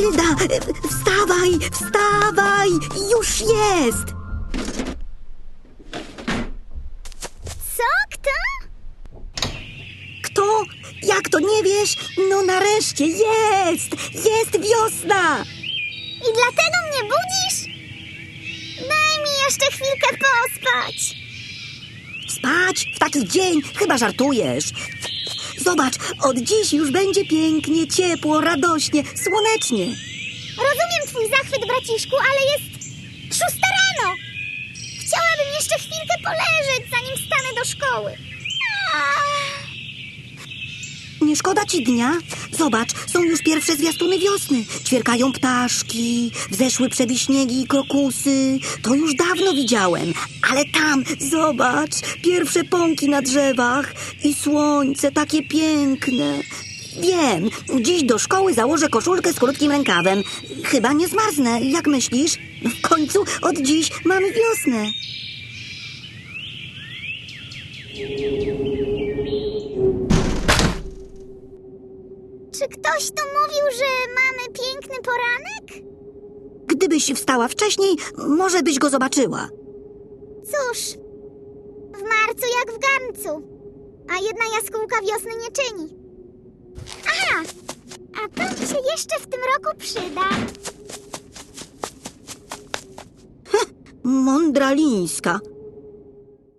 Matylda, wstawaj, wstawaj! Już jest! Co? Kto? Kto? Jak to nie wiesz? No nareszcie jest! Jest wiosna! I dlatego mnie budzisz? Daj mi jeszcze chwilkę pospać. Spać w taki dzień? Chyba żartujesz. Zobacz, od dziś już będzie pięknie, ciepło, radośnie, słonecznie. Rozumiem twój zachwyt, braciszku, ale jest szósta rano. Chciałabym jeszcze chwilkę poleżeć, zanim stanę do szkoły. Nie szkoda ci dnia? Zobacz, są już pierwsze zwiastuny wiosny. Ćwierkają ptaszki, wzeszły przebiśniegi i krokusy. To już dawno widziałem. Ale tam, zobacz, pierwsze pąki na drzewach i słońce takie piękne. Wiem, dziś do szkoły założę koszulkę z krótkim rękawem. Chyba nie zmarznę, jak myślisz? W końcu od dziś mamy wiosnę. Czy ktoś tu mówił, że mamy piękny poranek? Gdybyś wstała wcześniej, może byś go zobaczyła. Cóż, w marcu jak w garncu, a jedna jaskółka wiosny nie czyni. Aha, a to mi się jeszcze w tym roku przyda. Mądralińska.